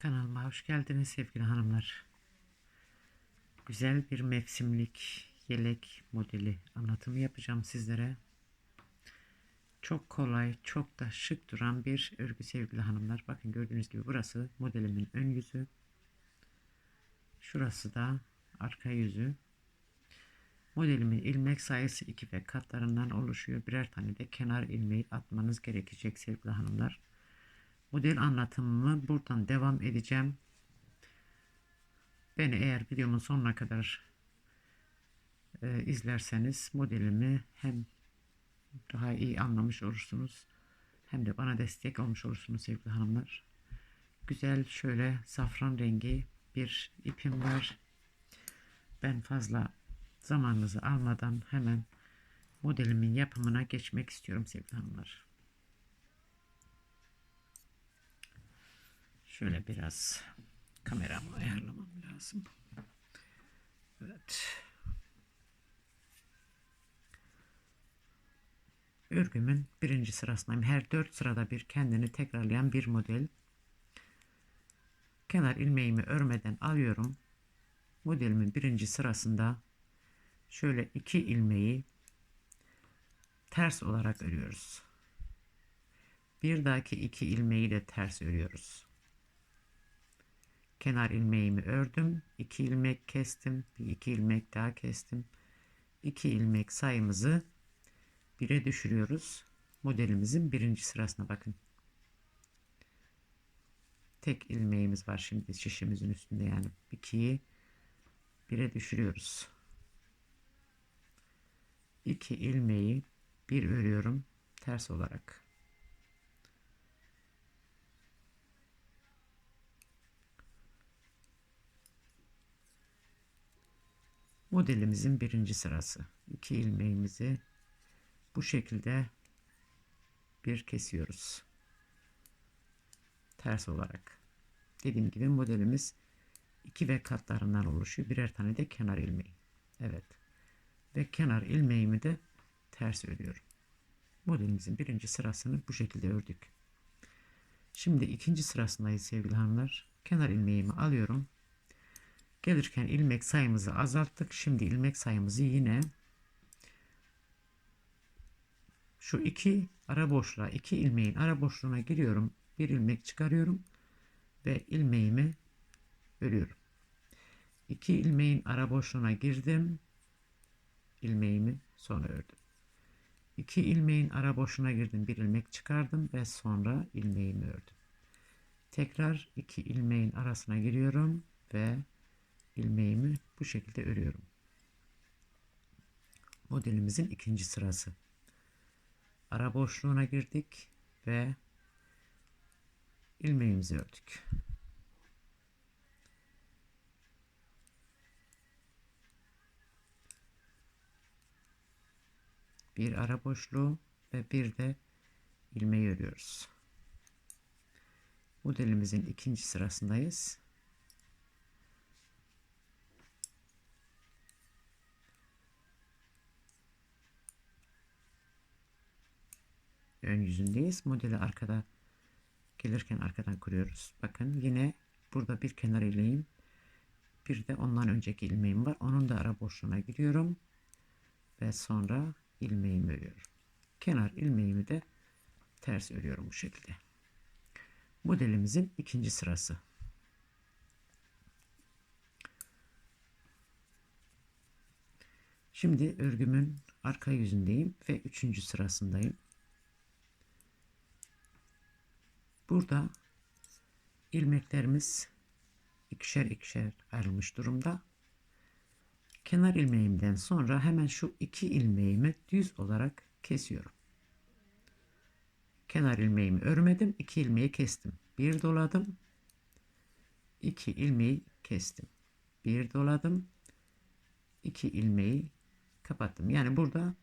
Kanalıma hoş geldiniz sevgili hanımlar. Güzel bir mevsimlik yelek modeli anlatımı yapacağım sizlere. Çok kolay, çok da şık duran bir örgü sevgili hanımlar. Bakın gördüğünüz gibi burası modelimin ön yüzü. Şurası da arka yüzü. Modelimin ilmek sayısı 2 ve katlarından oluşuyor. Birer tane de kenar ilmeği atmanız gerekecek sevgili hanımlar. Model anlatımımı buradan devam edeceğim. Beni eğer videomun sonuna kadar e, izlerseniz modelimi hem daha iyi anlamış olursunuz hem de bana destek olmuş olursunuz sevgili hanımlar. Güzel şöyle safran rengi bir ipim var. Ben fazla zamanınızı almadan hemen modelimin yapımına geçmek istiyorum sevgili hanımlar. Şöyle biraz kameramı ayarlamam lazım. Evet. Örgümün birinci sırasındayım. Her dört sırada bir kendini tekrarlayan bir model. Kenar ilmeğimi örmeden alıyorum. Modelimin birinci sırasında şöyle iki ilmeği ters olarak örüyoruz. Bir dahaki iki ilmeği de ters örüyoruz kenar ilmeğimi ördüm. 2 ilmek kestim. Bir iki ilmek daha kestim. 2 ilmek sayımızı 1'e düşürüyoruz. Modelimizin birinci sırasına bakın. Tek ilmeğimiz var şimdi şişimizin üstünde yani 2'yi 1'e düşürüyoruz. 2 ilmeği bir örüyorum ters olarak. Modelimizin birinci sırası. İki ilmeğimizi bu şekilde bir kesiyoruz. Ters olarak. Dediğim gibi modelimiz iki ve katlarından oluşuyor. Birer tane de kenar ilmeği. Evet. Ve kenar ilmeğimi de ters örüyorum. Modelimizin birinci sırasını bu şekilde ördük. Şimdi ikinci sırasındayız sevgili hanımlar. Kenar ilmeğimi alıyorum. Gelirken ilmek sayımızı azalttık. Şimdi ilmek sayımızı yine şu iki ara boşluğa, iki ilmeğin ara boşluğuna giriyorum. Bir ilmek çıkarıyorum ve ilmeğimi örüyorum. İki ilmeğin ara boşluğuna girdim. ilmeğimi sonra ördüm. İki ilmeğin ara boşluğuna girdim. Bir ilmek çıkardım ve sonra ilmeğimi ördüm. Tekrar iki ilmeğin arasına giriyorum ve ilmeğimi bu şekilde örüyorum. Modelimizin ikinci sırası. Ara boşluğuna girdik ve ilmeğimizi ördük. Bir ara boşluğu ve bir de ilmeği örüyoruz. Modelimizin ikinci sırasındayız. Ön yüzündeyiz. Modeli arkada gelirken arkadan kuruyoruz. Bakın yine burada bir kenar ilmeğim bir de ondan önceki ilmeğim var. Onun da ara boşluğuna giriyorum ve sonra ilmeğimi örüyorum. Kenar ilmeğimi de ters örüyorum bu şekilde. Modelimizin ikinci sırası. Şimdi örgümün arka yüzündeyim ve üçüncü sırasındayım. Burada ilmeklerimiz ikişer ikişer ayrılmış durumda. Kenar ilmeğimden sonra hemen şu iki ilmeğimi düz olarak kesiyorum. Kenar ilmeğimi örmedim. iki ilmeği kestim. Bir doladım. iki ilmeği kestim. Bir doladım. iki ilmeği kapattım. Yani burada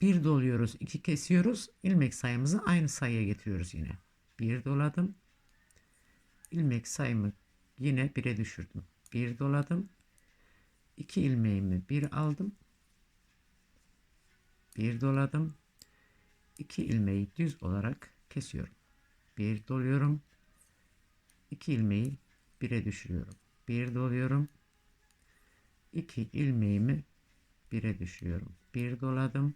bir doluyoruz, iki kesiyoruz. ilmek sayımızı aynı sayıya getiriyoruz yine. Bir doladım. ilmek sayımı yine bire düşürdüm. Bir doladım. iki ilmeğimi bir aldım. Bir doladım. iki ilmeği düz olarak kesiyorum. Bir doluyorum. 2 ilmeği 1'e düşürüyorum. 1 doluyorum. 2 ilmeğimi 1'e düşürüyorum. 1 doladım.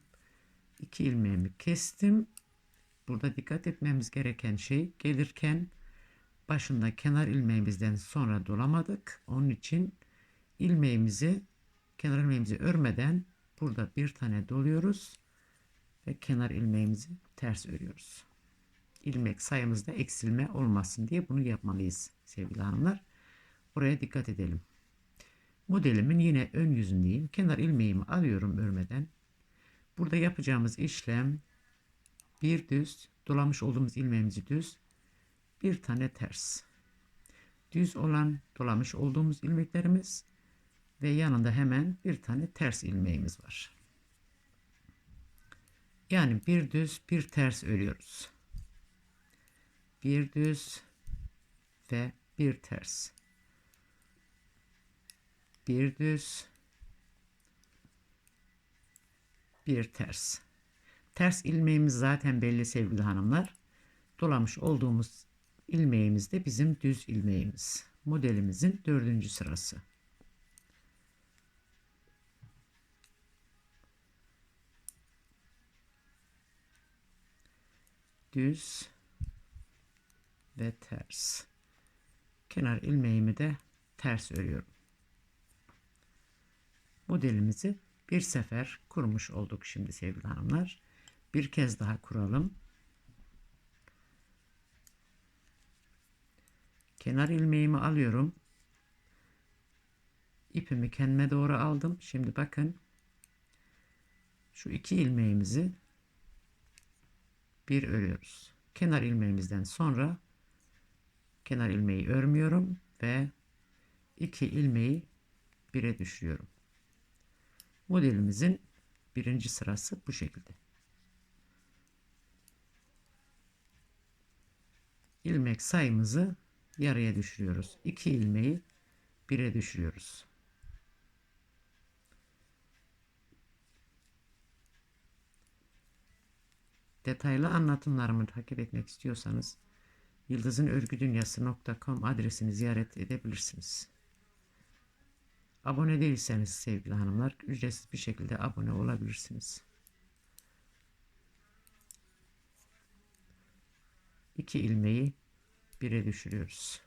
2 ilmeğimi kestim. Burada dikkat etmemiz gereken şey gelirken başında kenar ilmeğimizden sonra dolamadık. Onun için ilmeğimizi kenar ilmeğimizi örmeden burada bir tane doluyoruz ve kenar ilmeğimizi ters örüyoruz. İlmek sayımızda eksilme olmasın diye bunu yapmalıyız sevgili hanımlar. Oraya dikkat edelim. Modelimin yine ön yüzündeyim. Kenar ilmeğimi alıyorum örmeden. Burada yapacağımız işlem bir düz dolamış olduğumuz ilmeğimizi düz bir tane ters. Düz olan dolamış olduğumuz ilmeklerimiz ve yanında hemen bir tane ters ilmeğimiz var. Yani bir düz bir ters örüyoruz. Bir düz ve bir ters. Bir düz bir ters. Ters ilmeğimiz zaten belli sevgili hanımlar. Dolamış olduğumuz ilmeğimiz de bizim düz ilmeğimiz. Modelimizin dördüncü sırası. Düz ve ters. Kenar ilmeğimi de ters örüyorum. Modelimizi bir sefer kurmuş olduk şimdi sevgili hanımlar. Bir kez daha kuralım. Kenar ilmeğimi alıyorum. İpimi kendime doğru aldım. Şimdi bakın. Şu iki ilmeğimizi bir örüyoruz. Kenar ilmeğimizden sonra kenar ilmeği örmüyorum ve iki ilmeği bire düşürüyorum. Modelimizin birinci sırası bu şekilde. ilmek sayımızı yarıya düşürüyoruz. 2 ilmeği 1'e düşürüyoruz. Detaylı anlatımlarımı takip etmek istiyorsanız yıldızınörgüdünyası.com adresini ziyaret edebilirsiniz. Abone değilseniz sevgili hanımlar ücretsiz bir şekilde abone olabilirsiniz. 2 ilmeği 1'e düşürüyoruz.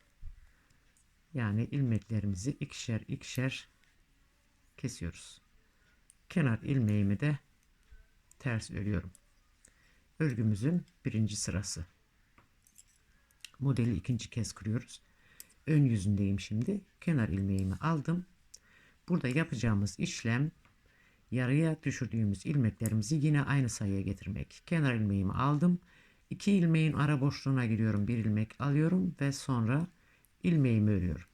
Yani ilmeklerimizi ikişer ikişer kesiyoruz. Kenar ilmeğimi de ters örüyorum. Örgümüzün birinci sırası. Modeli ikinci kez kuruyoruz. Ön yüzündeyim şimdi. Kenar ilmeğimi aldım. Burada yapacağımız işlem yarıya düşürdüğümüz ilmeklerimizi yine aynı sayıya getirmek. Kenar ilmeğimi aldım. 2 ilmeğin ara boşluğuna giriyorum. Bir ilmek alıyorum ve sonra ilmeğimi örüyorum.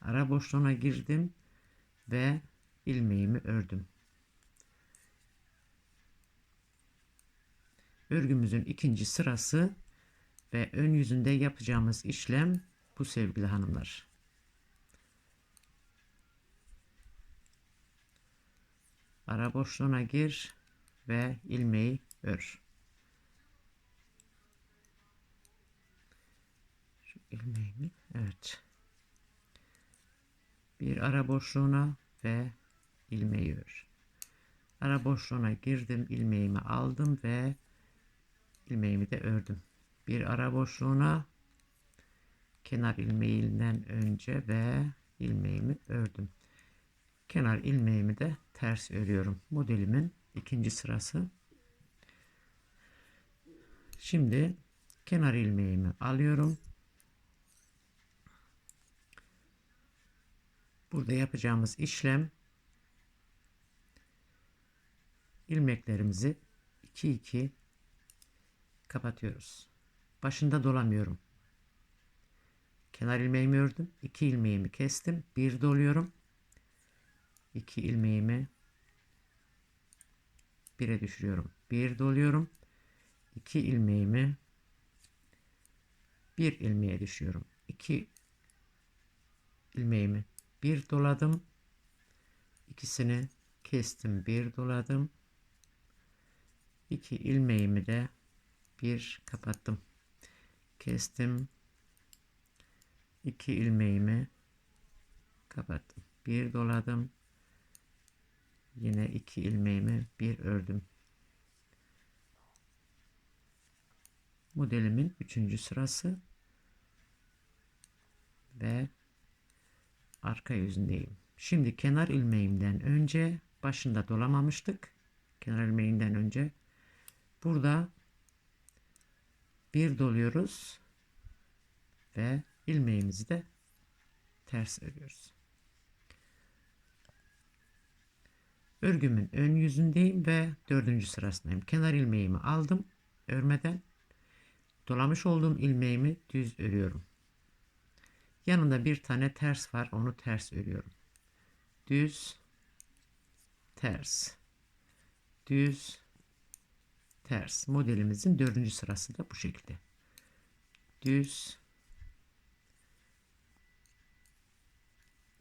Ara boşluğuna girdim ve ilmeğimi ördüm. Örgümüzün ikinci sırası ve ön yüzünde yapacağımız işlem bu sevgili hanımlar. Ara boşluğuna gir ve ilmeği ör. ilmeğimi. Evet. Bir ara boşluğuna ve ilmeği ör. Ara boşluğuna girdim, ilmeğimi aldım ve ilmeğimi de ördüm. Bir ara boşluğuna kenar ilmeğinden önce ve ilmeğimi ördüm. Kenar ilmeğimi de ters örüyorum. Modelimin ikinci sırası. Şimdi kenar ilmeğimi alıyorum. Burada yapacağımız işlem ilmeklerimizi 2 2 kapatıyoruz. Başında dolamıyorum. Kenar ilmeğimi ördüm. 2 ilmeğimi kestim. 1 doluyorum. 2 ilmeğimi 1'e düşürüyorum. 1 doluyorum. 2 ilmeğimi 1 ilmeğe düşüyorum. 2 ilmeğimi bir doladım. İkisini kestim. Bir doladım. İki ilmeğimi de bir kapattım. Kestim. iki ilmeğimi kapattım. Bir doladım. Yine iki ilmeğimi bir ördüm. Modelimin üçüncü sırası ve arka yüzündeyim. Şimdi kenar ilmeğimden önce başında dolamamıştık. Kenar ilmeğinden önce burada bir doluyoruz ve ilmeğimizi de ters örüyoruz. Örgümün ön yüzündeyim ve dördüncü sırasındayım. Kenar ilmeğimi aldım örmeden dolamış olduğum ilmeğimi düz örüyorum. Yanında bir tane ters var. Onu ters örüyorum. Düz ters düz ters. Modelimizin dördüncü sırası da bu şekilde. Düz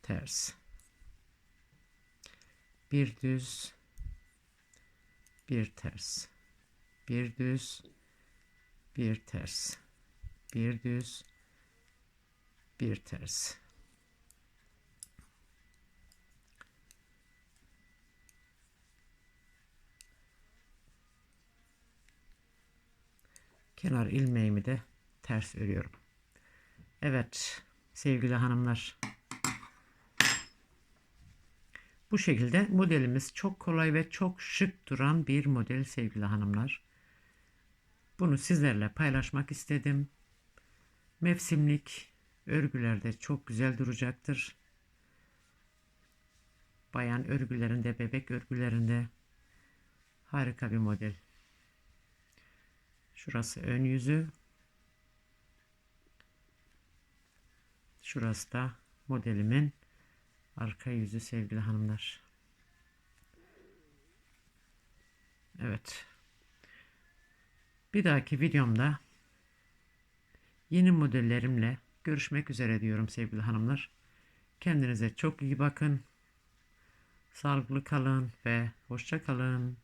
ters. Bir düz bir ters. Bir düz bir ters. Bir düz bir ters. Kenar ilmeğimi de ters örüyorum. Evet sevgili hanımlar. Bu şekilde modelimiz çok kolay ve çok şık duran bir model sevgili hanımlar. Bunu sizlerle paylaşmak istedim. Mevsimlik örgülerde çok güzel duracaktır. Bayan örgülerinde, bebek örgülerinde harika bir model. Şurası ön yüzü. Şurası da modelimin arka yüzü sevgili hanımlar. Evet. Bir dahaki videomda yeni modellerimle görüşmek üzere diyorum sevgili hanımlar. Kendinize çok iyi bakın. Sağlıklı kalın ve hoşça kalın.